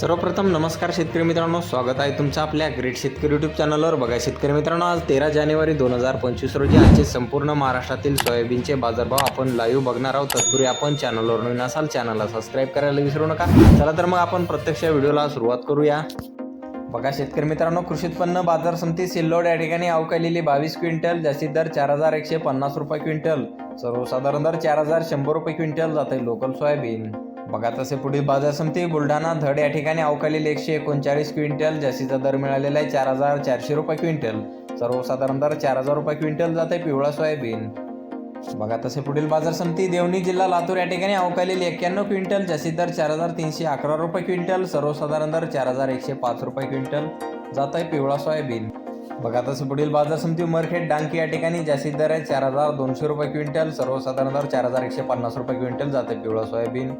सर्वप्रथम नमस्कार शेतकरी मित्रांनो स्वागत आहे तुमचं आपल्या ग्रेट शेतकरी यूट्यूब चॅनलवर बघा शेतकरी मित्रांनो आज तेरा जानेवारी दोन हजार पंचवीस रोजी आजचे संपूर्ण महाराष्ट्रातील सोयाबीनचे बाजारभाव आपण लाईव्ह बघणार आहोत. तत्पूर्वी आपण चॅनलवर नवीन असाल चॅनलला सबस्क्राईब करायला विसरू नका. चला तर मग आपण प्रत्यक्ष व्हिडिओला सुरुवात करूया. बघा शेतकरी मित्रांनो कृषी उत्पन्न बाजार समिती सिल्लोड या ठिकाणी अवकालेली बावीस क्विंटल जास्तीत दर चार हजार एकशे पन्नास रुपये क्विंटल सर्वसाधारण दर चार हजार शंभर रुपये क्विंटल जाते लोकल सोयाबीन. बघा तसे पुढील बाजार समिती बुलढाणा धड या ठिकाणी अवकालील एकशे एकोणचाळीस क्विंटल जास्तीचा दर मिळालेला आहे चार हजार चारशे रुपये क्विंटल. सर्वसाधारण दर चार हजार रुपये क्विंटल जाते पिवळा सोयाबीन. बघा तसे पुढील बाजार समिती देवणी जिल्हा लातूर या ठिकाणी अवकालील एक्क्याण्णव क्विंटल जास्तीत दर चार हजार तीनशे अकरा रुपये क्विंटल सर्वसाधारण दर चार हजार एकशे पाच रुपये क्विंटल जात आहे पिवळा सोयाबीन. बघा तसं पुढील बाजार समिती उमरखेड डांकी या ठिकाणी जास्तीत दर आहे चार हजार दोनशे रुपये क्विंटल सर्वसाधारण दर चार हजार एकशे पन्नास रुपये क्विंटल जाते पिवळा सोयाबीन.